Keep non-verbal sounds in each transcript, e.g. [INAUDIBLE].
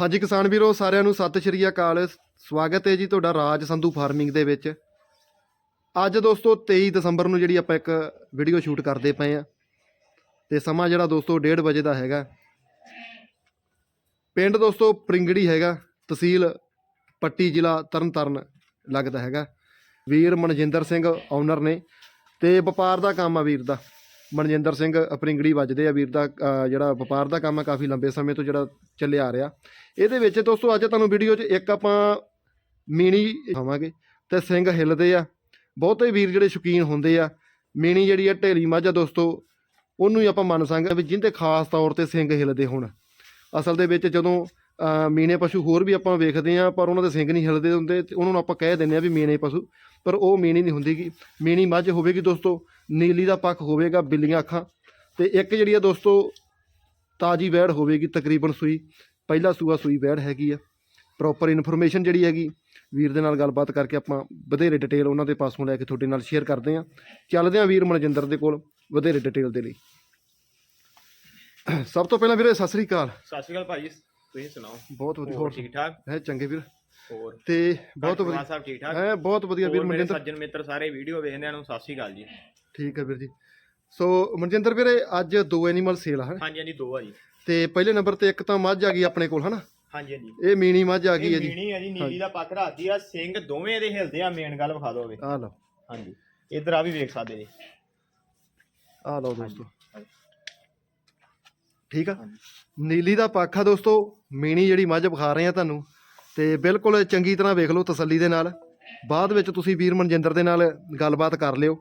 ਹਾਂਜੀ ਕਿਸਾਨ ਵੀਰੋ, ਸਾਰਿਆਂ ਨੂੰ ਸਤਿ ਸ਼੍ਰੀ ਅਕਾਲ। ਸਵਾਗਤ ਹੈ ਜੀ ਤੁਹਾਡਾ ਰਾਜ ਸੰਧੂ ਫਾਰਮਿੰਗ ਦੇ ਵਿੱਚ। ਅੱਜ ਦੋਸਤੋ 23 ਦਸੰਬਰ ਨੂੰ ਜਿਹੜੀ ਆਪਾਂ ਇੱਕ ਵੀਡੀਓ ਸ਼ੂਟ ਕਰਦੇ ਪਏ ਆ ਤੇ ਸਮਾਂ ਜਿਹੜਾ ਦੋਸਤੋ 1:30 ਵਜੇ ਦਾ ਹੈਗਾ। ਪਿੰਡ ਦੋਸਤੋ ਪ੍ਰਿੰਗੜੀ ਹੈਗਾ, ਤਹਿਸੀਲ ਪੱਟੀ ਜ਼ਿਲ੍ਹਾ ਤਰਨਤਾਰਨ ਲੱਗਦਾ ਹੈਗਾ। ਵੀਰ ਮਨਜਿੰਦਰ ਸਿੰਘ ਓਨਰ ਨੇ ਤੇ ਵਪਾਰ ਦਾ ਕੰਮ ਆ ਵੀਰ ਦਾ। ਮਨਜਿੰਦਰ ਸਿੰਘ ਪ੍ਰਿੰਗੜੀ ਵੱਜਦੇ ਆ, ਵੀਰ ਦਾ ਜਿਹੜਾ ਵਪਾਰ ਦਾ ਕੰਮ ਆ, ਕਾਫੀ ਲੰਬੇ ਸਮੇਂ ਤੋਂ ਜਿਹੜਾ ਚੱਲਿਆ ਆ ਰਿਹਾ। ਇਹਦੇ ਵਿੱਚ ਦੋਸਤੋ, ਅੱਜ ਤੁਹਾਨੂੰ ਵੀਡੀਓ 'ਚ ਇੱਕ ਆਪਾਂ ਮੀਣੀ ਖਾਵਾਂਗੇ ਤੇ ਸਿੰਘ ਹਿੱਲਦੇ ਆ। ਬਹੁਤੇ ਵੀਰ ਜਿਹੜੇ ਸ਼ੌਕੀਨ ਹੁੰਦੇ ਆ, ਮੀਣੀ ਜਿਹੜੀ ਆ, ਢੇਲੀ ਮਾਝਾ ਦੋਸਤੋ, ਉਹਨੂੰ ਹੀ ਆਪਾਂ ਮੰਨ ਸਕਦੇ ਵੀ ਜਿੰਦੇ ਖਾਸ ਤੌਰ ਤੇ ਸਿੰਘ ਹਿੱਲਦੇ ਹੋਣ। ਅਸਲ ਦੇ ਵਿੱਚ ਜਦੋਂ ਅ, ਮੀਣੇ ਪਸ਼ੂ ਹੋਰ ਵੀ ਆਪਾਂ ਵੇਖਦੇ ਆ ਪਰ ਉਹਨਾਂ ਦੇ ਸਿੰਘ ਨਹੀਂ ਹਿੱਲਦੇ ਹੁੰਦੇ ਤੇ ਉਹਨਾਂ ਨੂੰ ਆਪਾਂ ਕਹਿ ਦਿੰਦੇ ਆ ਵੀ ਮੀਣੇ ਪਸ਼ੂ ਪਰ ਉਹ ਮੀਣੀ ਨਹੀਂ ਹੁੰਦੀਗੀ ਮੀਣੀ ਮੱਝ ਹੋਵੇਗੀ ਦੋਸਤੋ ਨੀਲੀ ਦਾ ਪੱਖ ਹੋਵੇਗਾ ਬਿੱਲੀਆਂ ਅੱਖਾਂ। ਤੇ ਇੱਕ ਜਿਹੜੀ ਆ ਦੋਸਤੋ ਤਾਜੀ ਵੈੜ ਹੋਵੇਗੀ ਤਕਰੀਬਨ ਸੂਈ ਪਹਿਲਾ ਸੂਆ ਸੂਈ ਵੈੜ ਹੈਗੀ ਆ। ਪ੍ਰੋਪਰ ਇਨਫੋਰਮੇਸ਼ਨ ਜਿਹੜੀ ਹੈਗੀ ਵੀਰ ਦੇ ਨਾਲ ਗੱਲਬਾਤ ਕਰਕੇ ਆਪਾਂ ਵਧੇਰੇ ਡਿਟੇਲ ਉਹਨਾਂ ਦੇ ਪਾਸੋਂ ਲੈ ਕੇ ਤੁਹਾਡੇ ਨਾਲ ਸ਼ੇਅਰ ਕਰਦੇ ਹਾਂ। ਚੱਲਦੇ ਹਾਂ ਵੀਰ ਮਨਜਿੰਦਰ ਦੇ ਕੋਲ ਵਧੇਰੇ ਡਿਟੇਲ ਦੇ ਲਈ। ਸਭ ਤੋਂ ਪਹਿਲਾਂ ਵੀਰੇ ਸਤਿ ਸ੍ਰੀ ਅਕਾਲ। ਸਤਿ ਸ਼੍ਰੀ ਅਕਾਲ ਭਾਜੀ। ਤੁਸੀਂ ਸੁਣਾਓ। ਬਹੁਤ ਵਧੀਆ ਹੋਰ ਠੀਕ ਠਾਕ? ਹੈ ਚੰਗੇ ਵੀਰ। ਹੋਰ। ਤੇ ਬਹੁਤ ਵਧੀਆ। ਸਭ ਠੀਕ ਠਾਕ? ਹੈ ਬਹੁਤ ਵਧੀਆ ਵੀਰ ਮਨਜਿੰਦਰ। ਸੱਜਣ ਮਿੱਤਰ ਸਾਰੇ ਵੀਡੀਓ ਵੇਖਦੇ ਨੂੰ ਸਤਿ ਸ਼੍ਰੀ ਅਕਾਲ ਜੀ। ਠੀਕ ਹੈ ਵੀਰ ਜੀ। ਸੋ ਮਨਜਿੰਦਰ ਵੀਰੇ ਅੱਜ ਦੋ ਐਨੀਮਲ ਸੇਲ ਆ ਹਨ ਹਾਂਜੀ ਹਾਂਜੀ ਦੋ ਆ ਜੀ। ਤੇ ਪਹਿਲੇ ਨੰਬਰ ਤੇ ਇੱਕ ਤਾਂ ਮੱਝ ਆ ਗਈ ਆਪਣੇ ਕੋਲ ਹਨਾ ਹਾਂਜੀ ਹਾਂਜੀ। ਇਹ ਮੀਣੀ ਮੱਝ ਆ ਗਈ ਹੈ ਜੀ। ਮੀਣੀ ਆ ਜੀ ਨੀਲੀ ਦਾ ਪੱਖ ਰਾਤੀ ਆ ਸਿੰਘ ਦੋਵੇਂ ਦੇ ਹਿਲਦੇ ਆ ਮੇਨ ਗੱਲ ਵਿਖਾ ਦੋਵੇ ਆ ਲਓ। ਹਾਂਜੀ। ਇਧਰ ਆ ਵੀ ਵੇਖ ਸਕਦੇ ਜੀ। ਆ ਲਓ ਦੋਸਤੋ। ਠੀਕ ਆ। ਨੀਲੀ ਦਾ ਪੱਖ ਆ ਦੋਸਤੋ ਮੀਣੀ ਜਿਹੜੀ ਮੱਝ ਵਿਖਾ ਰਹੇ ਆ ਤੁਹਾਨੂੰ ਤੇ ਬਿਲਕੁਲ ਚੰਗੀ ਤਰ੍ਹਾਂ ਵੇਖ ਲਓ ਤਸੱਲੀ ਦੇ ਨਾਲ। ਬਾਅਦ ਵਿੱਚ ਤੁਸੀਂ ਵੀਰ ਮਨਜਿੰਦਰ ਦੇ ਨਾਲ ਗੱਲਬਾਤ ਕਰ ਲਿਓ।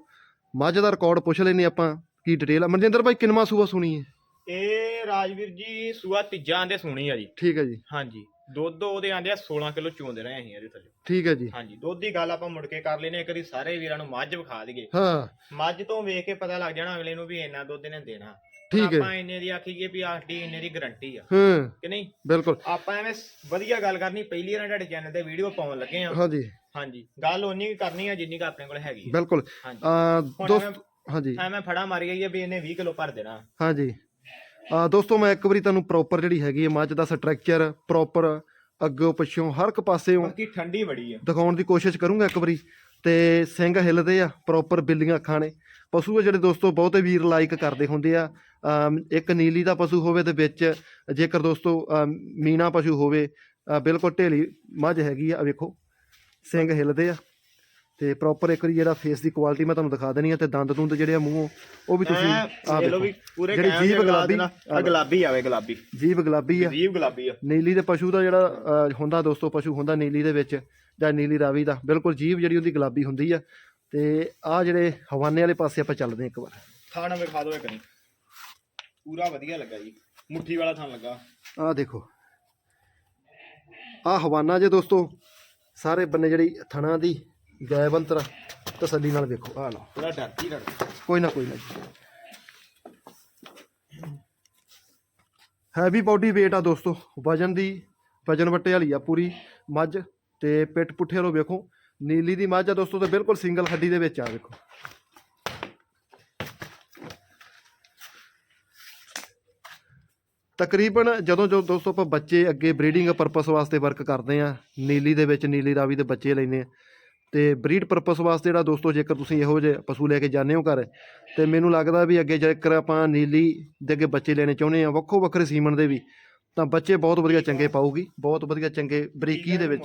ਮੱਝ ਦਾ ਰਿਕਾਰਡ ਪੁੱਛ ਲੈਨੇ ਆਪਾਂ ਕੀ ਡਿਟੇਲ ਆ। ਮਨਜਿੰਦਰ ਭਾਈ ਕਿੰਨਵਾ ਸੂਆ ਸੁਣੀ ਹੈ? ਇਹ ਰਾਜਵੀਰ ਜੀ ਸੂਆ ਤੀਜਾ ਆਂਦੇ ਸੁਣੀ ਆ ਜੀ। ਠੀਕ ਹੈ ਜੀ। ਹਾਂਜੀ। ਦੁੱਧ ਉਹਦੇ ਆਂਦੇ ਆ 16 ਕਿਲੋ ਚੋਂਦੇ ਰਹੇ ਅਸੀਂ ਇਹਦੇ ਥੱਲੇ। ਠੀਕ ਹੈ ਜੀ। ਹਾਂਜੀ ਦੁੱਧ ਦੀ ਗੱਲ ਆਪਾਂ ਮੁੜ ਕੇ ਕਰ ਲੈਨੇ ਇੱਕ ਵਾਰੀ ਸਾਰੇ ਵੀਰਾਂ ਨੂੰ ਮੱਝ ਵਿਖਾ ਦਈਏ। ਹਾਂ। ਮੱਝ ਤੋਂ ਵੇਖ ਕੇ ਪਤਾ ਲੱਗ ਜਾਣਾ ਅਗਲੇ ਨੂੰ ਵੀ ਇੰਨਾ ਦੁੱਧ ਇਹਨੇ ਦੇਣਾ। ਠੀਕ ਹੈ ਆਪਾਂ ਇੰਨੇ ਦੀ ਆਖੀਏ ਵੀ ਆਖਦੀ ਇੰਨੇ ਦੀ ਗਾਰੰਟੀ ਆ। ਹਾਂ। ਕਿ ਨਹੀਂ? ਬਿਲਕੁਲ। ਆਪਾਂ ਐਵੇਂ ਵਧੀਆ ਗੱਲ ਕਰਨੀ ਪਹਿਲੀ ਵਾਰ ਤੁਹਾਡੇ ਚੈਨਲ ਤੇ ਵੀਡੀਓ ਪਾਉਣ ਲੱਗੇ ਆ। ਹਾਂਜੀ। ਹਾਂਜੀ। ਗੱਲ ਕੁ ਕਰਨੀ ਆ ਜਿੰਨੀ ਕੁ ਆਪਣੇ ਕੋਲ ਹੈਗੀ ਆ। ਬਿਲਕੁਲ। ਆ ਦੋਸਤ ਹਾਂਜੀ। ਐਵੇਂ ਫੜਾ ਮਾਰੀ ਗਈ ਆ ਵੀ ਇਹਨੇ 20 ਕਿਲੋ ਭਰ ਦੇਣਾ। ਹਾਂਜੀ। ਆ ਦੋਸਤੋ ਮੈਂ ਇੱਕ ਵਾਰੀ ਤੁਹਾਨੂੰ ਪ੍ਰੋਪਰ ਜਿਹੜੀ ਹੈਗੀ ਹੈ ਮੱਝ ਦਾ ਸਟਰਕਚਰ ਪ੍ਰੋਪਰ ਅੱਗੋਂ ਪਿੱਛੋਂ ਹਰ ਇੱਕ ਪਾਸਿਓਂ ਬਾਕੀ ਠੰਡੀ ਬੜੀ ਆ। ਦਿਖਾਉਣ ਦੀ ਕੋਸ਼ਿਸ਼ ਕਰੂੰਗਾ ਇੱਕ ਵਾਰੀ। ਤੇ ਸਿੰਘ ਹਿੱਲਦੇ ਆ ਪ੍ਰੋਪਰ ਬਿੱਲੀਆਂ ਅੱਖਾਂ ਨੇ। ਪਸ਼ੂ ਆ ਜਿਹੜੇ ਦੋਸਤੋ ਬਹੁਤੇ ਵੀਰ ਲਾਈਕ ਕਰਦੇ ਹੁੰਦੇ ਆ। ਇੱਕ ਨੀਲੀ ਦਾ ਪਸ਼ੂ ਹੋਵੇ ਤੇ ਵਿੱਚ ਜੇਕਰ ਦੋਸਤੋ ਮੀਨਾ ਪਸ਼ੂ ਹੋਵੇ ਬਿਲਕੁਲ ਢੇਲੀ ਮੱਝ ਹੈਗੀ ਆ ਵੇਖੋ ਸਿੰਘ ਹਿੱਲਦੇ ਆ। ਤੇ ਪ੍ਰੋਪਰ ਇੱਕ ਜਿਹੜਾ ਫੇਸ ਦੀ ਕੁਆਲਿਟੀ ਮੈਂ ਤੁਹਾਨੂੰ ਦਿਖਾ ਦੇਣੀ ਆ ਤੇ ਦੰਦ ਦੁੰਦ ਜਿਹੜੇ ਆ ਮੂੰਹੋਂ ਉਹ ਵੀ ਤੁਸੀਂ ਆ ਪੂਰੇ ਜਿਹੜੀ ਜੀਭ ਗੁਲਾਬੀ, ਆ ਗੁਲਾਬੀ ਆਵੇ ਗੁਲਾਬੀ। ਜੀਭ ਗੁਲਾਬੀ ਆ। ਜੀਬ ਗੁਲਾਬੀ ਆ। ਨੀਲੀ ਦੇ ਪਸ਼ੂ ਦਾ ਜਿਹੜਾ ਹੁੰਦਾ ਦੋਸਤੋ ਪਸ਼ੂ ਹੁੰਦਾ ਨੀਲੀ ਦੇ ਵਿੱਚ ਜਾਂ ਨੀਲੀ ਰਾਵੀ ਦਾ ਬਿਲਕੁਲ ਜੀਭ ਜਿਹੜੀ ਉਹਦੀ ਗੁਲਾਬੀ ਹੁੰਦੀ ਆ। ਤੇ ਆ ਜਿਹੜੇ ਹਵਾਨੇ ਵਾਲੇ ਪਾਸੇ ਆਪਾਂ ਚੱਲਦੇ ਹਾਂ ਇੱਕ ਵਾਰ। ਖਾਣਾ ਵਿਖਾ ਦੋ ਇੱਕ ਨਹੀਂ ਪੂਰਾ ਵਧੀਆ ਲੱਗਾ ਜੀ। ਮੁੱਠੀ ਵਾਲਾ ਥਾਂ ਲੱਗਾ। ਆਹ ਦੇਖੋ। ਆ ਹਵਾਨਾ ਜੇ ਦੋਸਤੋ ਸਾਰੇ ਬੰਨੇ ਜਿਹੜੀ ਥਣਾ ਦੀ ਗੈਬੰਤਰ ਤਸੱਲੀ ਨਾਲ ਵੇਖੋ। ਆ ਲਓ। ਪੂਰਾ ਡਰਤੀ ਡਰ। ਕੋਈ ਨਾ ਕੋਈ ਨਾ ਜੀ। ਹੈਵੀ ਬਾਡੀ weight ਆ ਦੋਸਤੋ। ਵਜਨ ਦੀ ਵਜਨ ਵੱਟੇ ਵਾਲੀ ਆ ਪੂਰੀ। ਮੱਝ ਤੇ ਪਿੱਠ ਪੁੱਠੇ ਵਾਲੋ ਵੇਖੋ। ਨੀਲੀ ਦੀ ਮੱਝ ਆ ਦੋਸਤੋ ਤੇ ਬਿਲਕੁਲ ਸਿੰਗਲ ਹੱਡੀ ਦੇ ਵਿੱਚ ਆ ਵੇਖੋ। ਤਕਰੀਬਨ ਜਦੋਂ ਜੋ ਦੋਸਤੋ ਆਪਾਂ ਬੱਚੇ ਅੱਗੇ ਬਰੀਡਿੰਗ ਪਰਪਸ ਵਾਸਤੇ ਵਰਕ ਕਰਦੇ ਆ ਨੀਲੀ ਦੇ ਵਿੱਚ ਨੀਲੀ ਰਾਵੀ ਦੇ ਬੱਚੇ ਲੈਨੇ ਆ ਤੇ ਬਰੀਡ ਪਰਪਸ ਵਾਸਤੇ ਜਿਹੜਾ ਦੋਸਤੋ ਜੇਕਰ ਤੁਸੀਂ ਇਹੋ ਜਿਹੇ ਪਸ਼ੂ ਲੈ ਕੇ ਜਾਂਦੇ ਹੋ ਘਰ ਤੇ ਮੈਨੂੰ ਲੱਗਦਾ ਵੀ ਅੱਗੇ ਜੇਕਰ ਆਪਾਂ ਨੀਲੀ ਦੇ ਅੱਗੇ ਬੱਚੇ ਲੈਣੇ ਚਾਹੁੰਦੇ ਆ ਵੱਖੋ ਵੱਖਰੇ ਸੀਮਨ ਦੇ ਵੀ ਤਾਂ ਬੱਚੇ ਬਹੁਤ ਵਧੀਆ ਚੰਗੇ ਪਾਊਗੀ ਬਹੁਤ ਵਧੀਆ ਚੰਗੇ ਬਰੀਕੀ ਦੇ ਵਿੱਚ।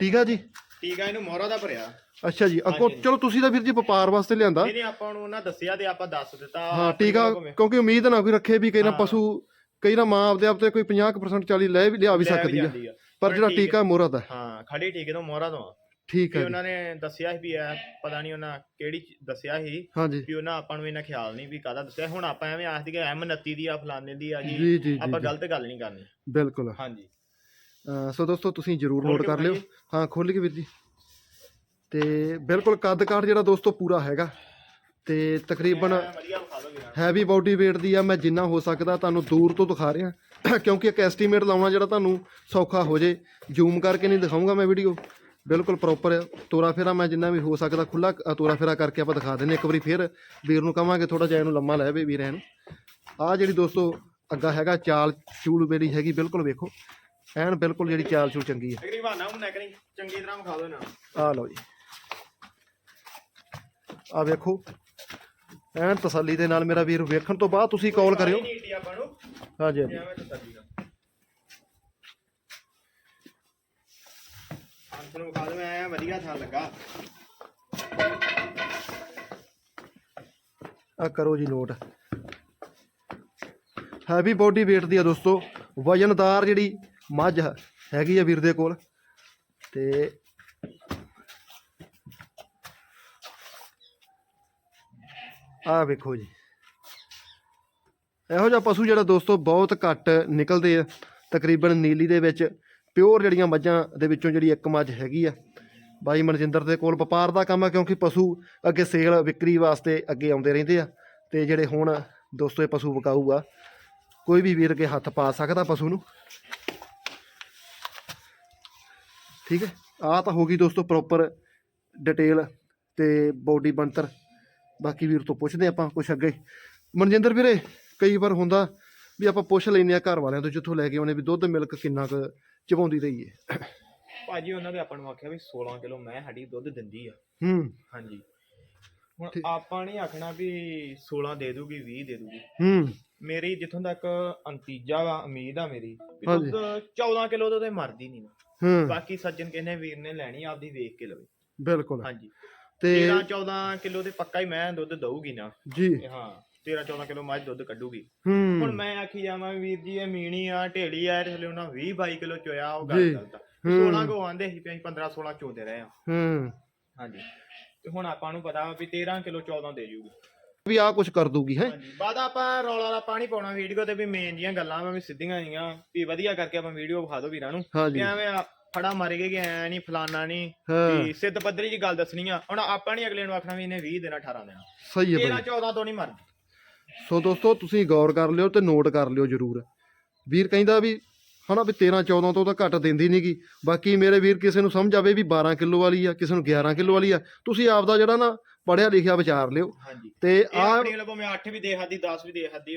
ਠੀਕ ਆ ਜੀ? ਆ ਇਹਨੂੰ ਮੋਹਰਾ ਦਾ ਭਰਿਆ। ਅੱਛਾ ਜੀ ਅੱਗੋਂ ਹਾਂਜੀ। ਚਲੋ ਤੁਸੀਂ ਤਾਂ ਵੀਰ ਜੀ ਵਪਾਰ ਵਾਸਤੇ ਲਿਆਂਦਾ। ਨਹੀਂ ਨਹੀਂ ਆਪਾਂ ਨੂੰ ਉਹਨਾਂ ਦੱਸਿਆ ਤੇ ਆਪਾਂ ਦੱਸ ਦਿੱਤਾ। ਹਾਂ ਵੱਲੋਂ ਕਿਉਂਕਿ ਉਮੀਦ ਨਾ ਕੋਈ ਰੱਖੇ ਵੀ ਕਈ ਨਾ ਹਾਂ। ਪਸ਼ੂ ਕਈ ਨਾ ਮਾਂ ਆਪਦੇ ਆਪ ਤੇ ਕੋਈ 50% 40 ਲੈ ਵੀ ਲਿਆ ਵੀ ਲੈ ਸਕਦੀ ਆ। ਜਾਂਦੀ ਪਰ ਜਿਹੜਾ ਠੀਕ। ਟੀਕਾ ਮੋਹਰਾ ਦਾ। ਹਾਂ ਖੜੀ ਠੀਕ ਤੋਂ ਮੋਹਰਾ ਤੋਂ ਆ। ਠੀਕ ਹੈ ਜੀ। ਉਹਨਾਂ ਨੇ ਦੱਸਿਆ ਸੀ ਵੀ ਇਹ ਪਤਾ ਨਹੀਂ ਉਹਨਾਂ ਕਿਹੜੀ ਚ- ਦੱਸਿਆ ਸੀ ਹਾਂਜੀ। ਵੀ ਉਹਨਾਂ ਆਪਾਂ ਨੂੰ ਇਹਨਾਂ ਖਿਆਲ ਨਹੀਂ ਵੀ ਕਾਹਦਾ ਦੱਸਿਆ। ਹੁਣ ਆਪਾਂ ਐਵੇਂ ਆਖਦੇ ਕਿ M29 ਦੀ ਆ ਫਲਾਣੇ ਦੀ ਆ ਜੀ ਜੀ। ਜੀ ਜੀ ਆਪਾਂ ਜੀ, ਗਲਤ ਗੱਲ ਨਹੀਂ ਕਰਨੀ। ਬਿਲਕੁਲ। ਹਾਂਜੀ। ਸੋ ਦੋਸਤੋ ਤੁਸੀਂ ਜਰੂਰ ਨੋਟ ਕਰ ਲਿਓ? ਹਾਂ ਖੋਲ ਕੇ ਵੀਰ ਜੀ। ਤੇ ਬਿਲਕੁਲ ਕੱਦ ਕਾਠ ਜਿਹੜਾ ਦੋਸਤੋ ਪੂਰਾ ਹੈਗਾ। ਤੇ ਤਕਰੀਬਨ ਹੈਵੀ ਬਾਡੀ weight ਦੀ ਆ ਮੈਂ ਜਿੰਨਾ ਹੋ ਸਕਦਾ ਤੁਹਾਨੂੰ ਦੂਰ ਤੋਂ ਦਿਖਾ ਰਿਹਾ। [COUGHS] ਕਿਉਂਕਿ ਇੱਕ ਐਸਟੀਮੇਟ ਲਾਉਣਾ ਜਿਹੜਾ ਤੁਹਾਨੂੰ ਸੌਖਾ ਹੋ ਜੇ। ਜ਼ੂਮ ਕਰਕੇ ਨਹੀਂ ਦਿਖਾਉਂਗਾ ਮੈਂ ਵੀਡੀਓ ਬਿਲਕੁਲ ਪ੍ਰੋਪਰ ਤੋਰਾ ਫੇਰਾ ਮੈਂ ਜਿੰਨਾ ਵੀ ਹੋ ਸਕਦਾ ਖੁੱਲਾ ਤੋਰਾ ਫੇਰਾ ਕਰਕੇ ਆਪਾਂ ਦਿਖਾ ਦਿੰਨੇ ਇੱਕ ਵਾਰੀ ਫੇਰ ਵੀਰ ਨੂੰ ਕਵਾਂਗੇ ਥੋੜਾ ਜਿਹਾ ਇਹਨੂੰ ਲੰਮਾ ਲੈ ਵੇ ਵੀਰ ਇਹਨੂੰ। ਆ ਜਿਹੜੀ ਦੋਸਤੋ ਅੱਗਾ ਹੈਗਾ ਚਾਲ ਚੂਲ ਮੇਰੀ ਹੈਗੀ ਬਿਲਕੁਲ ਵੇਖੋ। ਐਨ ਬਿਲਕੁਲ ਜਿਹੜੀ ਚਾਲ ਚੂ ਚੰਗੀ ਤਰ੍ਹਾਂ ਵਿਖਾ ਦੋ ਨਾ ਆ ਲਓ ਜੀ। ਆ ਵੇਖੋ ਐਨ ਤਸੱਲੀ ਦੇ ਨਾਲ ਮੇਰਾ ਵੀਰ ਵੇਖਣ ਤੋਂ ਬਾਅਦ ਤੁਸੀਂ ਕਾਲ ਕਰਿਓ। ਹਾਂਜੀ ਹਾਂਜੀ। ਨੂੰ ਵਿਖਾ ਦੋ ਐ ਵਧੀਆ ਥਾਂ ਲੱਗਾ। ਆ ਕਰੋ ਜੀ ਨੋਟ। ਹੈਵੀ ਬੋਡੀ weight ਦੀ ਆ ਦੋਸਤੋ ਵਜਨਦਾਰ ਜਿਹੜੀ ਮੱਝ ਹੈਗੀ ਆ ਵੀਰ ਦੇ ਕੋਲ ਤੇ ਆ ਵੇਖੋ ਜੀ। ਇਹੋ ਜਿਹਾ ਪਸ਼ੂ ਜਿਹੜਾ ਦੋਸਤੋ ਬਹੁਤ ਘੱਟ ਨਿਕਲਦੇ ਆ। ਤਕਰੀਬਨ ਨੀਲੀ ਦੇ ਵਿੱਚ ਪਿਓਰ ਜਿਹੜੀਆਂ ਮੱਝਾਂ ਦੇ ਵਿੱਚੋਂ ਜਿਹੜੀ ਇੱਕ ਮੱਝ ਹੈਗੀ ਆ। ਬਾਈ ਮਨਜਿੰਦਰ ਦੇ ਕੋਲ ਵਪਾਰ ਦਾ ਕੰਮ ਆ ਕਿਉਂਕਿ ਪਸ਼ੂ ਅੱਗੇ ਸੇਲ ਵਿਕਰੀ ਵਾਸਤੇ ਅੱਗੇ ਆਉਂਦੇ ਰਹਿੰਦੇ ਆ ਤੇ ਜਿਹੜੇ ਹੁਣ ਦੋਸਤੋ ਇਹ ਪਸ਼ੂ ਵਿਕਾਊ ਆ ਕੋਈ ਵੀ ਵੀਰ ਕੇ ਹੱਥ ਪਾ ਸਕਦਾ ਪਸ਼ੂ ਨੂੰ। ਠੀਕ ਹੈ? ਆ ਤਾਂ ਹੋ ਗਈ ਦੋਸਤੋ ਪ੍ਰੋਪਰ ਡਿਟੇਲ ਤੇ ਬੋਡੀ ਬਣਤਰ। ਬਾਕੀ ਵੀਰ ਤੋਂ ਪੁੱਛਦੇ ਆਪਾਂ ਕੁਛ ਅੱਗੇ। ਮਨਜਿੰਦਰ ਵੀਰੇ ਕਈ ਵਾਰ ਹੁੰਦਾ ਵੀ ਆਪਾਂ ਪੁੱਛ ਲੈਂਦੇ ਆ ਘਰ ਵਾਲਿਆਂ ਤੋਂ ਜਿੱਥੋਂ ਲੈ ਕੇ ਆਉਣੇ ਵੀ ਦੁੱਧ ਮਿਲਕ ਕਿੰਨਾ ਕੁ ਚਵਾਉਂਦੀ ਰਹੀ ਹੈ। ਭਾਜੀ ਉਹਨਾਂ ਦੇ ਆਪਾਂ ਨੂੰ ਆਖਿਆ ਵੀ 16 ਕਿਲੋ ਮੈਂ ਸਾਡੀ ਦੁੱਧ ਦਿੰਦੀ ਆ। ਹੂੰ। ਹਾਂਜੀ। ਹੁਣ। ਆਪਾਂ ਨਹੀਂ ਆਖਣਾ ਵੀ 16 ਦੇ ਦੂਗੀ 20 ਦੇ ਦੂਗੀ। ਹੂੰ। ਮੇਰੀ ਜਿੱਥੋਂ ਤੱਕ ਅੰਤੀਜਾ ਵਾ ਉਮੀਦ ਆ ਮੇਰੀ ਵੀ ਹਾਂਜੀ। ਦੁੱਧ 14 ਕਿਲੋ ਤੋਂ ਤੇ ਮਰਦੀ ਨਹੀਂ ਹੂੰ। ਬਾਕੀ ਸੱਜਣ ਕਹਿੰਦੇ ਵੀਰ ਨੇ ਲੈਣੀ ਆਪਦੀ ਵੇਖ ਕੇ ਲਵੇ। ਬਿਲਕੁਲ। ਹਾਂਜੀ। ਤੇ 13 14 ਕਿਲੋ ਦੇ ਪੱਕਾ ਹੀ ਮੈਂ ਦੁੱਧ ਦਊਗੀ ਨਾ। ਜੀ। ਇਹ ਹਾਂ 13 14 ਕਿਲੋ ਮੱਝ ਦੁੱਧ ਕੱਢੂਗੀ। ਹੂੰ। ਹੁਣ ਮੈਂ ਆਖੀ ਜਾਵਾਂ ਵੀਰ ਜੀ ਇਹ ਮੀਣੀ ਆ ਢੇੜੀ ਆ ਥਲੇ ਉਹਨਾਂ 20 22 ਕਿਲੋ ਚੋਇਆ ਉਹ ਜੀ। ਗੱਲ ਗਲਤ ਆ। ਹੂੰ। 16 ਕੋ ਆਂਦੇ ਸੀ ਵੀ ਅਸੀਂ 15 16 ਚੋਦੇ ਰਹੇ ਆ। ਹੂੰ। ਹਾਂਜੀ। ਤੇ ਹੁਣ ਆਪਾਂ ਨੂੰ ਪਤਾ ਵਾ ਵੀ 13 ਕਿਲੋ 14 ਦੇ ਜੂਗੀ। ਵੀ ਆ ਕੁਛ ਕਰ ਦੂਗੀ ਹੈ? ਹਾਂਜੀ ਬਾਅਦ ਆਪਾਂ ਰੌਲਾ ਦਾ ਪਾਣੀ ਪਾਉਣਾ ਵੀਡੀਓ ਤੇ ਵੀ ਮੇਨ ਜੀਆਂ ਗੱਲਾਂ ਵੀ ਸਿੱਧੀਆਂ ਜੀਆਂ ਵੀ ਵਧੀਆ ਕਰਕੇ ਆਪਾਂ ਵੀਡੀਓ ਵਿਖਾ ਦਿਓ ਵੀਰਾਂ ਨੂੰ। ਹਾਂਜੀ। ਵੀ ਐਵੇਂ ਆ ਫੜਾ ਮਾਰੇ ਕਿ ਐ ਨਹੀਂ ਫਲਾਨਾ ਨਹੀਂ ਹਾਂ। ਵੀ ਸਿੱਧ ਪੱਧਰੀ ਜੀ ਗੱਲ ਦੱਸਣੀ ਆ। ਹੁਣ ਆਪਾਂ ਨਹੀਂ ਅਗਲੇ ਨੂੰ ਆਖਣਾ ਵੀ ਇਹਨੇ 20 ਦੇਣਾ 18 ਦੇਣਾ ਸਹੀ ਹੈ 13 ਭਾਈ। 14 ਤੋਂ ਨਹੀਂ ਮਰਦੀ ਸੋ ਦੋਸਤੋ ਤੁਸੀਂ ਗੌਰ ਕਰ ਲਿਓ ਤੇ ਨੋਟ ਕਰ ਲਿਓ ਜਰੂਰ। ਵੀਰ ਕਹਿੰਦਾ ਵੀ ਹਨਾ ਵੀ 13 14 ਤੋਂ ਤਾਂ ਘੱਟ ਦਿੰਦੀ ਨਹੀਂਗੀ ਬਾਕੀ ਮੇਰੇ ਵੀਰ ਕਿਸੇ ਨੂੰ ਸਮਝ ਆਵੇ ਵੀ 12 ਕਿਲੋ ਵਾਲੀ ਆ ਕਿਸੇ ਨੂੰ 11 ਕਿਲੋ ਵਾਲੀ ਆ। ਤੁਸੀਂ ਆਪਦਾ ਜਿਹੜਾ ਨਾ ਪੜਿਆ ਲਿਖਿਆ ਵਿਚਾਰ ਲਿਓ। ਹਾਂਜੀ। ਤੇ ਇਹ ਆ ਆਪਣੀ ਵੱਲੋਂ ਮੈਂ 8 ਵੀ ਦੇ ਹੱਦੀ 10 ਵੀ ਦੇ ਹੱਦੀ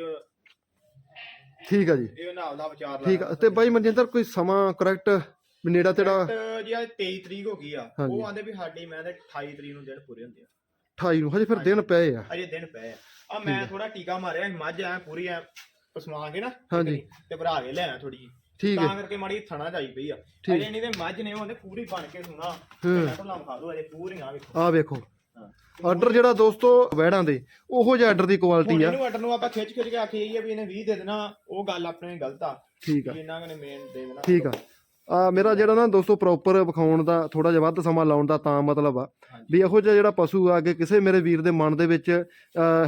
ਠੀਕ ਆ ਜੀ। ਇਹ ਨਾਲ ਦਾ ਵਿਚਾਰ ਠੀਕ ਆ। ਤੇ ਬਾਈ ਮਨਜਿੰਦਰ ਕੋਈ ਸਮਾਂ ਕਰੈਕਟ ਨੇੜਾ ਤੇੜਾ? ਤੇ ਜੀ ਅੱਜ 23 ਤਰੀਕ ਹੋ ਗਈ ਆ। ਹਾਂਜੀ। ਉਹ ਆਂਦੇ ਵੀ ਸਾਡੀ ਮੈਂ ਤੇ 28 ਤਰੀਕ ਨੂੰ ਦਿਨ ਪੂਰੇ ਹੁੰਦੇ ਆ। 28 ਨੂੰ ਹਜੇ ਫਿਰ ਦਿਨ ਪਏ ਆ। ਅਜੇ ਦਿਨ ਪਏ ਆ। ਆ ਮੈਂ ਥੋੜਾ ਟੀਕਾ ਮਾਰਿਆ ਸੀ, ਮੱਝ ਐ ਪੂਰੀ ਐ ਪਸਮਾ ਕੇ ਨਾ ਹਾਂਜੀ। ਤੇ ਭਰਾ ਕੇ ਲਿਆਇਆ ਥੋੜੀ ਜੀ ਠੀਕ ਤਾਂ ਹੈ ਕਰਕੇ ਮਾੜੀ ਥਣਾ ਜਾਈ ਪਈ ਆ। ਠੀਕ। ਅਜੇ ਨਹੀਂ ਤੇ ਮੱਝ ਨੇ ਉਹਨੇ ਪੂਰੀ ਬਣ ਕੇ ਸੁਣਾ। ਹੂੰ। ਮੈਂ ਤੁਹਾਨੂੰ ਵਿਖਾ ਦੋ ਅਜੇ ਪੂਰੀਆਂ ਵੇਖੋ। ਆ ਵੇਖੋ। ਆਰਡਰ ਜਿਹੜਾ ਦੋਸਤੋ ਵੈੜਾਂ ਦੇ ਉਹੋ ਜਿਹਾ ਆਰਡਰ ਦੀ ਕੁਆਲਿਟੀ ਆ। ਇਹਨੂੰ ਆਰਡਰ ਨੂੰ ਆਪਾਂ ਖਿੱਚ ਖਿੱਚ ਕੇ ਆਖੀ ਜਾਈਏ ਵੀ ਇਹਨੇ 20 ਦੇ ਦੇਣਾ ਉਹ ਗੱਲ ਆਪਣੇ ਗਲਤ ਆ। ਠੀਕ ਆ। ਵੀ ਇਹਨਾਂ ਨੇ ਮੇਨ ਦੇ ਦੇਣਾ। ਠੀਕ ਆ। ਆ ਮੇਰਾ ਜਿਹੜਾ ਨਾ ਦੋਸਤੋ ਪ੍ਰੋਪਰ ਵਿਖਾਉਣ ਦਾ ਥੋੜਾ ਜਿਹਾ ਵੱਧ ਸਮਾਂ ਲਾਉਣ ਦਾ ਤਾਂ ਮਤਲਬ ਆ ਹਾਂਜੀ। ਵੀ ਇਹੋ ਜਿਹਾ ਜਿਹੜਾ ਪਸ਼ੂ ਆ ਅੱਗੇ ਕਿਸੇ ਮੇਰੇ ਵੀਰ ਦੇ ਮਨ ਦੇ ਵਿੱਚ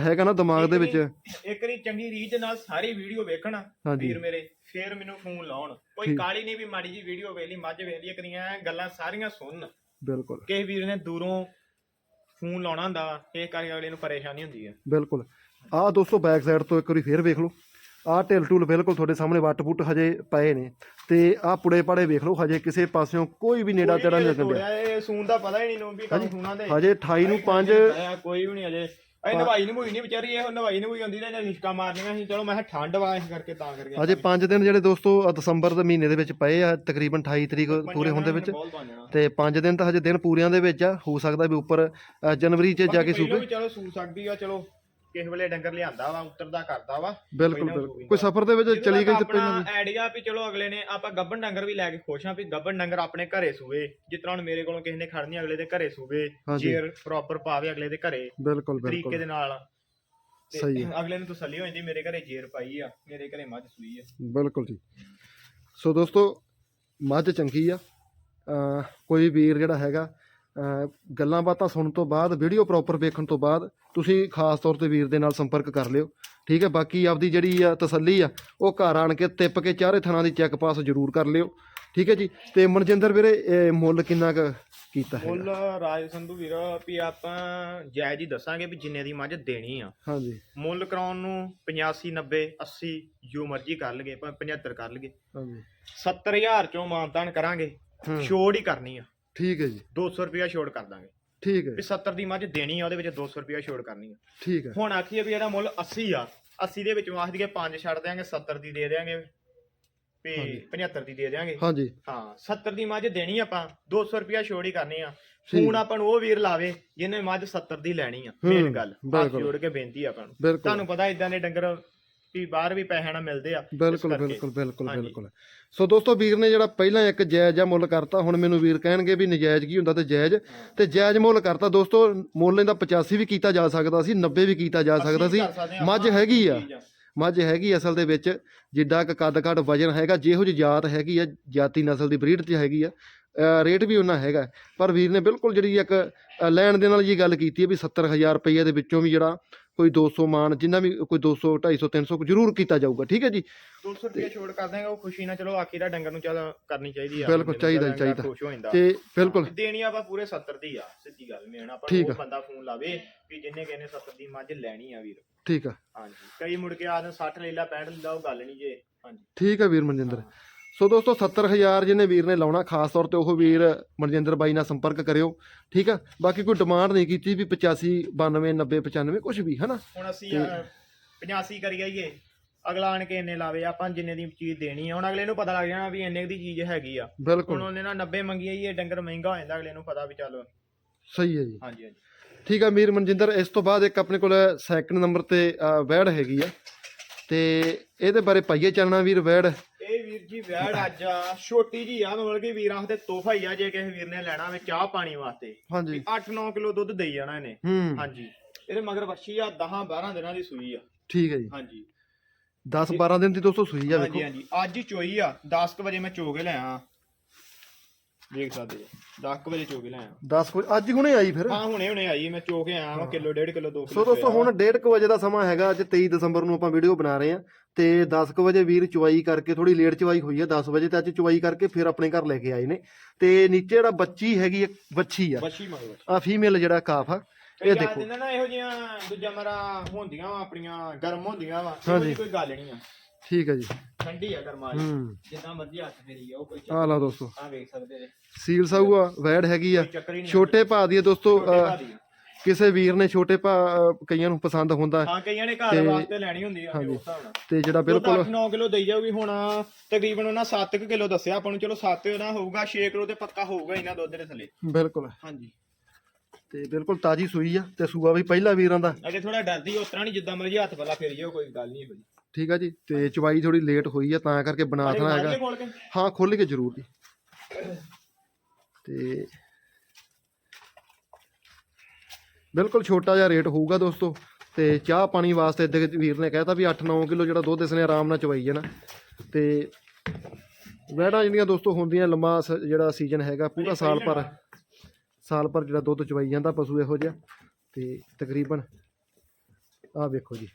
ਹੈਗਾ ਨਾ ਦਿਮਾਗ ਦੇ ਵਿੱਚ। ਇੱਕ ਵਾਰੀ ਚੰਗੀ ਰੀਚ ਨਾਲ ਸਾਰੀ ਵੀਡੀਓ ਵੇਖਣ ਵੀਰ ਮੇਰੇ ਫੇਰ ਮੈਨੂੰ ਫੋਨ ਲਾਉਣ। ਕੋਈ। ਕਾਲੀ ਨਹੀਂ ਵੀ ਮਾੜੀ ਜੀ ਵੀਡੀਓ ਵੇਖ ਲਈ ਮੱਝ ਇੱਕ ਦੀਆਂ ਗੱਲਾਂ ਸਾਰੀਆਂ ਸੁਣਨ। ਬਿਲਕੁਲ। ਕਿਸੇ ਵੀਰ ਨੇ ਦੂਰੋਂ ਫੋਨ ਲਾਉਣਾ ਹੁੰਦਾ ਵਾ ਇਹ ਕਰਕੇ ਅਗਲੇ ਨੂੰ ਪਰੇਸ਼ਾਨੀ ਹੁੰਦੀ ਹੈ ਬਿਲਕੁਲ। ਆ ਦੋਸਤੋ ਬੈਕ ਸਾਈਡ ਤੋਂ ਇੱਕ ਵਾਰੀ ਫੇਰ ਵੇਖ ਲਓ। ਆ ਢਿਲ ਟੂਲ ਬਿਲਕੁਲ ਤੁਹਾਡੇ ਸਾਹਮਣੇ ਵੱਟ ਪੁੱਟ ਹਜੇ ਪਏ ਨੇ। ਤੇ ਆ ਪੁੜੇ ਪਾੜੇ ਵੇਖ ਲਓ ਹਜੇ ਕਿਸੇ ਪਾਸਿਓਂ ਕੋਈ ਵੀ ਨੇੜਾ ਤੇੜਾ ਨਹੀਂ ਲੱਗਣ ਡਿਆ। ਇਹ ਸੂਨ ਦਾ ਪਤਾ ਹੀ ਨਹੀਂ ਨੂੰ ਵੀ ਕਦੋਂ ਸੂਣਾ ਦੇ ਹਜੇ 28 ਨੂੰ 5 ਕੋਈ ਵੀ ਨਹੀਂ ਅਜੇ ਇਹ ਨਵਾਈ ਨੂੰ ਨਹੀਂ ਵਿਚਾਰੀ ਇਹ ਨਵਾਈ ਨੂੰ ਹੁੰਦੀ ਇਹਨੇ ਰਿਸ਼ਕਾ ਮਾਰਨੀਆਂ ਸੀ। ਚਲੋ ਮੈਂ ਕਿਹਾ ਠੰਡ ਵਾ ਇਸ ਕਰਕੇ ਤਾਂ ਕਰਕੇ ਹਜੇ 5 ਦਿਨ ਜਿਹੜੇ ਦੋਸਤੋ ਆਹ ਦਸੰਬਰ ਦੇ ਮਹੀਨੇ ਦੇ ਵਿੱਚ ਪਏ ਆ ਤਕਰੀਬਨ 28 ਤਰੀਕ ਪੂਰੇ ਹੋਣ ਦੇ ਵਿੱਚ। ਬਹੁਤ ਬਣ ਜਾਣਾ। ਤੇ 5 ਦਿਨ ਤਾਂ ਹਜੇ ਦਿਨ ਪੂਰਿਆਂ ਦੇ ਵਿੱਚ ਆ ਹੋ ਸਕਦਾ ਵੀ ਉੱਪਰ ਅ, ਜਨਵਰੀ 'ਚ ਜਾ ਕੇ ਵੀ ਚਲੋ ਸੂ ਸਕਦੀ ਆ ਚਲੋ। ਕਿਸੇ ਵੇਲੇ ਡੰਗਰ ਲਿਆਂਦਾ ਵਾ ਉੱਤਰਦਾ ਕਰਦਾ ਵਾ ਬਿਲਕੁਲ ਬਿਲਕੁਲ। ਕੋਈ ਸਫ਼ਰ ਦੇ ਵਿੱਚ ਚਲੀ ਗਈ ਤੇ ਪਹਿਲਾਂ ਆਪਣਾ ਆਈਡੀਆ ਵੀ ਚਲੋ ਅਗਲੇ ਨੇ ਆਪਾਂ ਗੱਬਨ ਡੰਗਰ ਵੀ ਲੈ ਕੇ ਖੁਸ਼ ਆ ਵੀ ਗੱਬਨ ਡੰਗਰ ਆਪਣੇ ਘਰੇ ਸੂਵੇ ਜਿਸ ਤਰ੍ਹਾਂ ਹੁਣ ਮੇਰੇ ਕੋਲੋਂ ਕਿਸੇ ਨੇ ਖੜਨੀ ਅਗਲੇ ਦੇ ਘਰੇ ਸੂਵੇ ਹਾਂਜੀ। ਜੇਰ ਪ੍ਰੋਪਰ ਪਾਵੇ ਅਗਲੇ ਦੇ ਘਰੇ ਬਿਲਕੁਲ ਤਰੀਕੇ ਬਿਲਕੁਲ। ਦੇ ਨਾਲ। ਤੇ ਸਹੀ ਅਗਲੇ ਨੂੰ ਤਸੱਲੀ ਹੋ ਜਾਂਦੀ ਮੇਰੇ ਘਰੇ ਜੇਰ ਪਾਈ ਆ ਮੇਰੇ ਘਰੇ ਮੱਝ ਸੂਈ ਆ। ਬਿਲਕੁਲ ਜੀ। ਸੋ ਦੋਸਤੋ ਮੱਝ ਚੰਗੀ ਆ। ਕੋਈ ਵੀਰ ਜਿਹੜਾ ਹੈਗਾ ਗੱਲਾਂ ਬਾਤਾਂ ਸੁਣਨ ਤੋਂ ਬਾਅਦ ਵੀਡੀਓ ਪ੍ਰੋਪਰ ਵੇਖਣ ਤੋਂ ਬਾਅਦ ਤੁਸੀਂ ਖਾਸ ਤੌਰ ਤੇ ਵੀਰ ਦੇ ਨਾਲ ਸੰਪਰਕ ਕਰ ਲਿਓ। ਠੀਕ ਹੈ ਬਾਕੀ ਆਪਦੀ ਜਿਹੜੀ ਆ ਤਸੱਲੀ ਆ ਉਹ ਘਰ ਆਣ ਕੇ ਤਿੱਪ ਕੇ ਚਾਰੇ ਥਾਂ ਦੀ ਚੈੱਕ ਪਾਸ ਜ਼ਰੂਰ ਕਰ ਲਿਓ। ਠੀਕ ਹੈ ਜੀ ਤੇ ਮਨਜਿੰਦਰ ਵੀਰੇ ਇਹ ਮੁੱਲ ਕਿੰਨਾ ਕੁ ਕੀਤਾ ਹੈ ਮੁੱਲ ਰਾਜ ਸੰਧੂ ਵੀਰ ਵੀ ਆਪਾਂ ਜਾਇਜ਼ ਹੀ ਦੱਸਾਂਗੇ ਵੀ ਜਿੰਨੇ ਦੀ ਮੱਝ ਦੇਣੀ ਆ। ਹਾਂਜੀ। ਮੁੱਲ ਕਰਾਉਣ ਨੂੰ 85 90 80 ਜੋ ਮਰਜ਼ੀ ਕਰ ਲਗੇ ਭਾਵੇਂ 75 ਕਰ ਲਗੇ ਹਾਂਜੀ। 70000 ਚੋਂ ਮਾਨਤਾਨ ਕਰਾਂਗੇ ਛੋੜ ਹੀ ਕਰਨੀ ਆ। ਠੀਕ ਹੈ ਜੀ। 200 ਰੁਪਿਆ ਛੋੜ ਕਰ ਦਾਂਗੇ। ਠੀਕ ਹੈ। ਵੀ 70 ਦੀ ਮੱਝ ਦੇਣੀ ਆ ਉਹਦੇ ਵਿੱਚ 200 ਰੁਪਿਆ ਛੋੜ ਕਰਨੀ ਆ। ਠੀਕ ਹੈ। ਹੁਣ ਆਖੀਏ ਵੀ ਇਹਦਾ ਮੁੱਲ 80 ਆ 80 ਦੇ ਵਿੱਚੋਂ ਆਖ ਦਈਏ 5 ਛੱਡ ਦਿਆਂਗੇ 70 ਦੀ ਦੇ ਦਿਆਂਗੇ ਵੀ। ਹਾਂਜੀ। 75 ਦੀ ਦੇ ਦੇਾਂਗੇ ਹਾਂਜੀ। ਹਾਂ 70 ਦੀ ਮੱਝ ਦੇਣੀ ਆਪਾਂ 200 ਰੁਪਿਆ ਛੋੜ ਹੀ ਕਰਨੀ ਆ। ਫੋਨ ਆਪਾਂ ਨੂੰ ਉਹ ਵੀਰ ਲਾਵੇ ਜਿਹਨੇ ਮੱਝ 70 ਦੀ ਲੈਣੀ ਆ ਮੇਨ ਗੱਲ। ਹੱਥ। ਜੋੜ ਕੇ ਬੇਨਤੀ ਆ ਆਪਾਂ ਨੂੰ। ਤੁਹਾਨੂੰ ਪਤਾ ਇਦਾਂ ਦੇ ਡੰਗਰ ਵੀ ਬਾਹਰ ਵੀ ਪੈਸੇ ਨਾਲ ਮਿਲਦੇ ਆ ਇਸ ਬਿਲਕੁਲ ਕਰਕੇ। ਬਿਲਕੁਲ ਬਿਲਕੁਲ ਹਾਂਜੀ। ਬਿਲਕੁਲ। ਸੋ ਦੋਸਤੋ ਵੀਰ ਨੇ ਜਿਹੜਾ ਪਹਿਲਾਂ ਇੱਕ ਜਾਇਜ਼ ਮੁੱਲ ਕਰਤਾ ਹੁਣ ਮੈਨੂੰ ਵੀਰ ਕਹਿਣਗੇ ਵੀ ਨਜਾਇਜ਼ ਕੀ ਹੁੰਦਾ ਤੇ ਜਾਇਜ਼। ਤੇ ਜਾਇਜ਼ ਮੁੱਲ ਕਰਤਾ ਦੋਸਤੋ ਮੁੱਲ ਇਹਦਾ 85 ਵੀ ਕੀਤਾ ਜਾ ਸਕਦਾ ਸੀ 90 ਵੀ ਕੀਤਾ ਜਾ ਸਕਦਾ ਸੀ। ਅਸੀਂ ਕਰ ਸਕਦੇ ਹਾਂ, ਮੱਝ ਹੈਗੀ ਆ। ਚੀਜ਼ ਮੱਝ ਹੈਗੀ ਅਸਲ ਦੇ ਵਿੱਚ ਜਿੱਡਾ ਕ ਕੱਦ ਕੱਦ ਵਜਨ ਹੈਗਾ ਜਿਹੋ ਜਿਹੀ ਜਾਤ ਹੈਗੀ ਆ ਜਾਤੀ ਨਸਲ ਦੀ ਬਰੀਡ 'ਚ ਹੈਗੀ ਆ ਅ, ਰੇਟ ਵੀ ਉਹਨਾਂ ਹੈਗਾ। ਪਰ ਵੀਰ ਨੇ ਬਿਲਕੁਲ ਜਿਹੜੀ ਇੱਕ ਅ, ਲੈਣ ਦੇ ਨਾਲ ਜੀ ਗੱਲ ਕੀਤੀ ਹੈ ਵੀ 70000 ਰੁਪਏ ਦੇ ਵਿੱਚੋਂ ਵੀ ਜਿਹੜਾ ਕੋਈ 200 ਮਾਨ ਜਿੰਨਾ ਵੀ ਕੋਈ 200 250 300 ਜ਼ਰੂਰ ਕੀਤਾ ਜਾਊਗਾ ਠੀਕ ਹੈ ਜੀ? 200 ਰੁਪਏ ਛੋੜ ਕਰ ਦਾਂਗੇ ਉਹ ਖੁਸ਼ੀ ਨਾਲ ਚਲੋ ਆਖੀ ਦਾ ਡੰਗਰ ਨੂੰ ਚੱਲ ਕਰਨੀ ਚਾਹੀਦੀ ਆ ਬਿਲਕੁਲ, ਚਾਹੀਦਾ, ਚਾਹੀਦਾ। ਤੇ ਬਿਲਕੁਲ। ਦੇਣੀ ਆਪਾਂ ਪੂਰੇ 70 ਦੀ ਆ ਸਿੱਧੀ ਗੱਲ ਮੇਨ ਆਪਾਂ ਆ। ਉਹ ਬੰਦਾ ਫੋਨ ਲਾਵੇ ਵੀ ਜਿੰਨੇ ਕਹਿੰਦੇ 70 ਦੀ ਮੱਝ ਲੈਣੀ ਆ ਵੀਰ। ਠੀਕ ਆ। ਹਾਂਜੀ ਕਈ ਮੁੜ ਕੇ ਆਦਨ 60 ਲੈ ਲਾ 65 ਲੈ ਲਾ ਉਹ ਗੱਲ ਨਹੀਂ ਜੇ। ਹਾਂਜੀ। ਠੀਕ ਹੈ ਵੀਰ ਮਨਜਿੰਦਰ। ਸੋ ਦੋਸਤੋ 70000 ਜਿਹਨੇ ਵੀਰ ਨੇ ਲਾਉਣਾ ਖਾਸ ਤੌਰ ਤੇ ਉਹ ਵੀਰ ਮਨਜਿੰਦਰ ਬਾਈ ਨਾਲ ਸੰਪਰਕ ਕਰਿਓ ਠੀਕ ਆ? ਬਾਕੀ ਕੋਈ ਡਿਮਾਂਡ ਨਹੀਂ ਕੀਤੀ ਵੀ 85 92 90 95 ਕੁਝ ਵੀ ਹਨਾ? ਹੁਣ ਅਸੀਂ ਅਹ, 85 ਕਰੀ ਆਈਏ ਅਗਲਾ ਆਣ ਕੇ ਇੰਨੇ ਲਾਵੇ ਆਪਾਂ ਜਿੰਨੇ ਦੀ ਚੀਜ਼ ਦੇਣੀ ਆ ਹੁਣ ਅਗਲੇ ਨੂੰ ਪਤਾ ਲੱਗ ਜਾਣਾ ਵੀ ਇੰਨੇ ਦੀ ਚੀਜ਼ ਹੈਗੀ ਆ। ਹੁਣ ਬਿਲਕੁਲ ਉਹਨੇ ਨਾ 90 ਮੰਗੀ ਆਈ ਇਹ ਡੰਗਰ ਮਹਿੰਗਾ ਹੋ ਜਾਂਦਾ ਅਗਲੇ ਨੂੰ ਪਤਾ ਵੀ ਚੱਲ। ਸਹੀ ਹੈ ਜੀ। ਹਾਂਜੀ ਹਾਂਜੀ। ਠੀਕ ਆ ਮੀਰ ਮਨਜਿੰਦਰ ਇਸ ਤੋਂ ਬਾਅਦ ਇੱਕ ਆਪਣੇ ਕੋਲ ਸੈਕੰਡ ਨੰਬਰ ਤੇ ਵੈੜ ਹੈਗੀ ਆ। ਤੇ ਇਹਦੇ ਬਾਰੇ ਪਾਈਏ ਚੱਲਣਾ ਵੀਰ ਵੈੜ। ਇਹ ਵੀਰ ਜੀ ਵਿਆਹ ਅੱਜ ਆ। ਛੋਟੀ ਜੀ ਆ ਮਤਲਬ ਕਿ ਵੀਰਾਂ ਤੇ ਤੋਹਫਾ ਹੀ ਆ ਜੇ ਕਿਸੇ ਵੀਰ ਨੇ ਲੈਣਾ ਹੋਵੇ ਚਾਹ ਪਾਣੀ ਵਾਸਤੇ। ਹਾਂਜੀ। 8-9 ਕਿਲੋ ਦੁੱਧ ਦੇਈ ਜਾਣਾ ਇਹਨੇ। ਹੂੰ। ਹਾਂਜੀ। ਇਹਦੇ ਮਗਰ ਵੱਛੀ ਆ 10-12 ਦਿਨਾਂ ਦੀ ਸੂਈ ਆ। ਠੀਕ ਹੈ ਜੀ। ਹਾਂਜੀ। 10 12 ਦਿਨ ਦੀ ਦੋਸਤੋ ਸੂਈ ਆ ਵੇਖੋ। ਹਾਂਜੀ। ਹਾਂਜੀ ਅੱਜ ਹੀ ਚੋਈ ਆ। 10 ਕੁ ਵਜੇ ਮੈਂ ਚੋ ਕੇ ਲਿਆ ਦੇਖ ਸਕਦੇ ਜੀ 10 ਕੁ ਵਜੇ ਚੋ ਕੇ ਲਿਆ 10 ਵਜੇ ਅੱਜ ਹੁਣੇ ਆਈ ਫਿਰ। ਹਾਂ ਹੁਣੇ ਹੁਣੇ ਆਈ ਮੈਂ ਚੋ ਕੇ ਆਇਆ ਵਾਂ ਕਿਲੋ ਡੇਢ ਕਿਲੋ 2 ਸੋ ਦੋਸਤੋ ਹੁਣ 1:30 ਵਜੇ ਦਾ ਸਮਾਂ ਹੈਗਾ ਅੱਜ 23 ਦਸੰਬਰ ਨੂੰ ਆਪਾਂ ਵੀਡੀਓ ਬਣਾ ਰਹੇ ਆ ਤੇ 10 ਕੁ ਵਜੇ ਵੀਰ ਚੁਆਈ ਕਰਕੇ ਥੋੜੀ ਲੇਟ ਚੁਆਈ ਹੋਈ ਆ 10 ਵਜੇ ਤੇ ਅੱਜ ਚੁਆਈ ਕਰਕੇ ਫਿਰ ਆਪਣੇ ਘਰ ਲੈ ਕੇ ਆਏ ਨੇ। ਤੇ ਨੀਚੇ ਜਿਹੜਾ ਬੱਚੀ ਹੈਗੀ ਇੱਕ ਬੱਚੀ ਆ। ਵੱਛੀ ਮਗਰ ਆ ਫੀਮੇਲ ਜਿਹੜਾ ਕਾਫ ਆ ਇਹ ਦੇਖੋ। ਨਾ ਇਹੋ ਜਿਹੀਆਂ ਦੂਜਾ ਮਰਾ ਹੁੰਦੀਆਂ ਆਪਣੀਆਂ ਗਰਮ ਹੁੰਦੀਆਂ ਵਾ ਕੋਈ ਗੱਲ ਨਹੀਂ ਆ। ਠੀਕ ਹੈ ਜੀ। ਠੰਡੀ ਆ ਗਰਮਾ ਹੂੰ। ਜਿੱਦਾਂ ਮਰਜ਼ੀ ਹੱਥ ਫੇਰੀ ਉਹ ਕੋਈ ਆ ਲਓ ਦੋਸਤੋ। ਆ ਵੇਖ ਸਕਦੇ ਜੇ। ਸੀਲ ਸਾਊ ਆ ਵੈੜ ਹੈਗੀ ਆ। ਕੋਈ ਚੱਕਰ ਹੀ ਨਹੀਂ ਛੋਟੇ ਭਾਅ ਦੀ ਆ ਦੋਸਤੋ ਛੋਟੇ ਅ, ਭਾਅ ਦੀ ਆ। ਕਿਸੇ ਵੀਰ ਨੇ ਛੋਟੇ ਭਾਅ ਕਈਆਂ ਨੂੰ ਪਸੰਦ ਹੁੰਦਾ। ਹਾਂ ਕਈਆਂ ਨੇ ਘਰ ਤੇ- ਵਾਸਤੇ ਲੈਣੀ ਹੁੰਦੀ ਆ ਉਸ ਹਾਂਜੀ। ਹਿਸਾਬ ਨਾਲ। ਤੇ ਜਿਹੜਾ ਬਿਲਕੁਲ ਬਿਲਕੁਲ 9 ਕਿਲੋ ਦੇਈ ਜਾਊਗੀ ਹੁਣ ਤਕਰੀਬਨ ਉਹਨਾਂ 7 ਕਿਲੋ ਦੱਸਿਆ। ਆਪਾਂ ਨੂੰ ਚਲੋ 7 ਉਹਨਾਂ ਹੋਊਗਾ 6 ਕਿਲੋ ਤੇ ਪੱਕਾ ਹੋਊਗਾ ਇਹਨਾਂ ਦੁੱਧ ਦੇ ਥੱਲੇ। ਬਿਲਕੁਲ। ਹਾਂਜੀ। ਤੇ ਬਿਲਕੁਲ ਤਾਜੀ ਸੂਈ ਆ ਤੇ ਸੂਆ ਵੀ ਪਹਿਲਾ ਵੀਰਾਂ ਦਾ। ਅਜੇ ਥੋੜਾ ਡਰਦੀ ਉਸ ਤਰ੍ਹਾਂ ਨਹੀਂ ਜਿੱਦਾਂ ਮਰਜ਼ੀ ਹੱਥ ਪੱਲਾ ਫੇਰੀ ਜਾਓ ਕੋਈ ਗੱਲ ਨਹੀਂ ਹੋਈ ਠੀਕ ਆ ਜੀ? ਤੇ ਚਵਾਈ ਥੋੜੀ ਲੇਟ ਹੋਈ ਆ ਤਾਂ ਕਰਕੇ ਬਣਾ ਥਣਾ ਹੈਗਾ। ਹਾਂ ਖੋਲ ਕੇ ਜ਼ਰੂਰ ਜੀ। ਤੇ ਬਿਲਕੁਲ ਛੋਟਾ ਜਿਹਾ ਰੇਟ ਹੋਊਗਾ ਦੋਸਤੋ। ਤੇ ਚਾਹ ਪਾਣੀ ਵਾਸਤੇ ਵੀਰ ਨੇ ਕਹਿਤਾ ਵੀ 8-9 ਕਿਲੋ ਜਿਹੜਾ ਦੁੱਧ ਇਸਨੇ ਆਰਾਮ ਨਾਲ ਚਵਾਈ ਜਾਣਾ। ਤੇ ਵੈੜਾਂ ਜਿਹੜੀਆਂ ਦੋਸਤੋ ਹੁੰਦੀਆਂ ਲੰਮਾ ਜਿਹੜਾ ਸੀਜ਼ਨ ਹੈਗਾ ਪੂਰਾ ਸਾਲ ਭਰ ਸਾਲ ਭਰ ਜਿਹੜਾ ਦੁੱਧ ਚਵਾਈ ਜਾਂਦਾ ਪਸ਼ੂ ਇਹੋ ਜਿਹਾ। ਤੇ ਤਕਰੀਬਨ ਆਹ ਵੇਖੋ ਜੀ।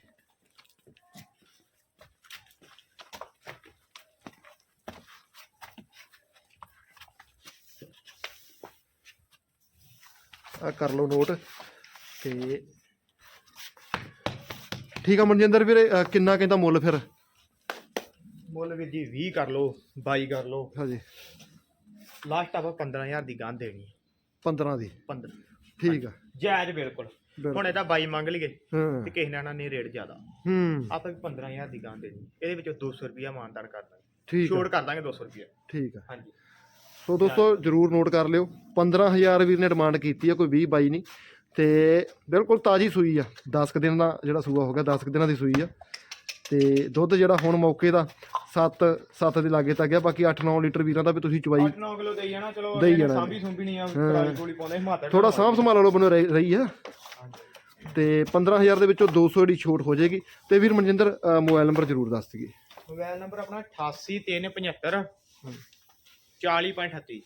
ਆ ਕਰ ਲਓ ਨੋਟ। ਤੇ ਠੀਕ ਆ ਮਨਜਿੰਦਰ ਵੀਰੇ ਅ, ਕਿੰਨਾ ਕਹਿੰਦਾ ਮੁੱਲ ਫਿਰ? ਮੁੱਲ ਵੀ ਜੀ 20 ਕਰ ਲਓ 22 ਕਰ ਲਓ। ਹਾਂਜੀ। ਲਾਸਟ ਆਪਾਂ 15000 ਦੀ ਗਾਂ ਦੇਣੀ ਹੈ 15 ਦੀ। 15 ਠੀਕ ਆ। ਜਾਇਜ਼ ਬਿਲਕੁਲ। ਬਿਲਕੁਲ। ਹੁਣ ਇਹਦਾ 22 ਮੰਗ ਲਈਏ ਹਾਂ। ਤੇ ਕਿਸੇ ਨਾਲ ਨਹੀਂ ਰੇਟ ਜ਼ਿਆਦਾ। ਹੂੰ। ਆਪਾਂ ਵੀ 15000 ਦੀ ਗਾਂ ਦੇਣੀ। ਹੈ। ਇਹਦੇ ਵਿੱਚੋਂ 200 ਰੁਪਿਆ ਮਾਨਦਾਨ ਕਰ ਦਾਂਗੇ। ਠੀਕ ਆ। ਛੋੜ ਕਰ ਦਾਂਗੇ 200 ਰੁਪਿਆ ਠੀਕ ਆ। ਹਾਂਜੀ। ਸੋ ਦੋਸਤੋ ਜਰੂਰ ਨੋਟ ਕਰ ਲਿਓ। 15000 ਵੀਰ ਨੇ ਡਿਮਾਂਡ ਕੀਤੀ ਆ ਕੋਈ 20 22 ਨਹੀਂ। ਤੇ ਬਿਲਕੁਲ ਤਾਜੀ ਸੂਈ ਆ। 10 ਕੁ ਦਿਨ ਦਾ ਜਿਹੜਾ ਸੂਆ ਹੋ ਗਿਆ 10 ਕੁ ਦਿਨਾਂ ਦੀ ਸੂਈ ਆ। ਤੇ ਦੁੱਧ ਜਿਹੜਾ ਹੁਣ ਮੌਕੇ ਦਾ 7 7 ਦੇ ਲਾਗੇ ਤੱਕ ਗਿਆ ਬਾਕੀ 8-9 ਲੀਟਰ ਵੀਰਾਂ ਦਾ ਵੀ ਤੁਸੀਂ ਚਵਾਈ 8-9 ਕਿਲੋ ਦੇਈ ਜਾਣਾ ਚਲੋ ਦੇਈ ਇਹਨੇ ਜਾਣਾ। ਸਾਂਭੀ ਸੁੰਭੀ ਨਹੀਂ ਆ। ਕਰਾਲੀ ਕੋਲੀ ਪਾਉਂਦੇ ਹਿਮਾਤਰ ਥੋੜਾ ਸਾਂਭ ਸੰਭਾਲ ਵਾਲੋ ਬਣ ਰਹੀ ਆ। ਤੇ 15000 ਦੇ ਵਿੱਚੋਂ 200 ਜਿਹੜੀ ਛੋਟ ਹੋ ਜਾਏਗੀ। ਤੇ ਵੀਰ ਮਨਜਿੰਦਰ ਮੋਬਾਈਲ ਨੰਬਰ ਜਰੂਰ ਦੱਸ ਦਈਏ। ਮੋਬਾਈਲ ਨੰਬਰ ਆਪਣਾ 88375 40.38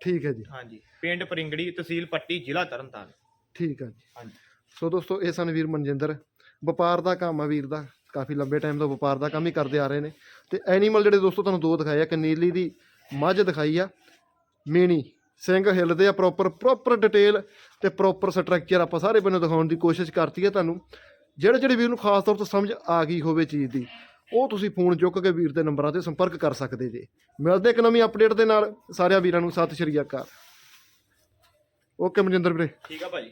ਠੀਕ ਹੈ ਜੀ। ਹਾਂਜੀ। ਪਿੰਡ ਪਰਿੰਗੜੀ ਤਹਿਸੀਲ ਪੱਟੀ ਜ਼ਿਲ੍ਹਾ ਤਰਨਤਾਰਨ। ਠੀਕ ਹੈ ਜੀ। ਹਾਂਜੀ। ਸੋ ਦੋਸਤੋ ਇਹ ਸਨ ਵੀਰ ਮਨਜਿੰਦਰ। ਵਪਾਰ ਦਾ ਕੰਮ ਆ ਵੀਰ ਦਾ। ਕਾਫੀ ਲੰਬੇ ਟਾਈਮ ਤੋਂ ਵਪਾਰ ਦਾ ਕੰਮ ਹੀ ਕਰਦੇ ਆ ਰਹੇ ਨੇ। ਤੇ ਐਨੀਮਲ ਜਿਹੜੇ ਦੋਸਤੋ ਤੁਹਾਨੂੰ ਦੋ ਦਿਖਾਏ ਆ। ਇੱਕ ਨੀਲੀ ਦੀ ਮੱਝ ਦਿਖਾਈ ਆ। ਮੇਣੀ ਸਿੰਘ ਹਿੱਲਦੇ ਆ। ਪ੍ਰੋਪਰ ਪ੍ਰੋਪਰ ਡਿਟੇਲ ਤੇ ਪ੍ਰੋਪਰ ਸਟਰਕਚਰ ਆਪਾਂ ਸਾਰੇ ਬੰਨੇ ਦਿਖਾਉਣ ਦੀ ਕੋਸ਼ਿਸ਼ ਕਰਤੀ ਹੈ ਤੁਹਾਨੂੰ। ਜਿਹੜੇ ਜਿਹੜੇ ਵੀਰ ਨੂੰ ਖਾਸ ਤੌਰ ਤੇ ਸਮਝ ਆ ਗਈ ਹੋਵੇ ਚੀਜ਼ ਦੀ ਉਹ ਤੁਸੀਂ ਫੋਨ ਚੁੱਕ ਕੇ ਵੀਰ ਦੇ ਨੰਬਰਾਂ ਤੇ ਸੰਪਰਕ ਕਰ ਸਕਦੇ ਜੇ। ਮਿਲਦੇ ਇੱਕ ਨਵੀਂ ਅਪਡੇਟ ਦੇ ਨਾਲ ਸਾਰਿਆਂ ਵੀਰਾਂ ਨੂੰ ਸਤਿ ਸ਼੍ਰੀ ਅਕਾਲ। ਓਕੇ ਮਨਜਿੰਦਰ ਵੀਰੇ। ਠੀਕ ਆ ਭਾਜੀ।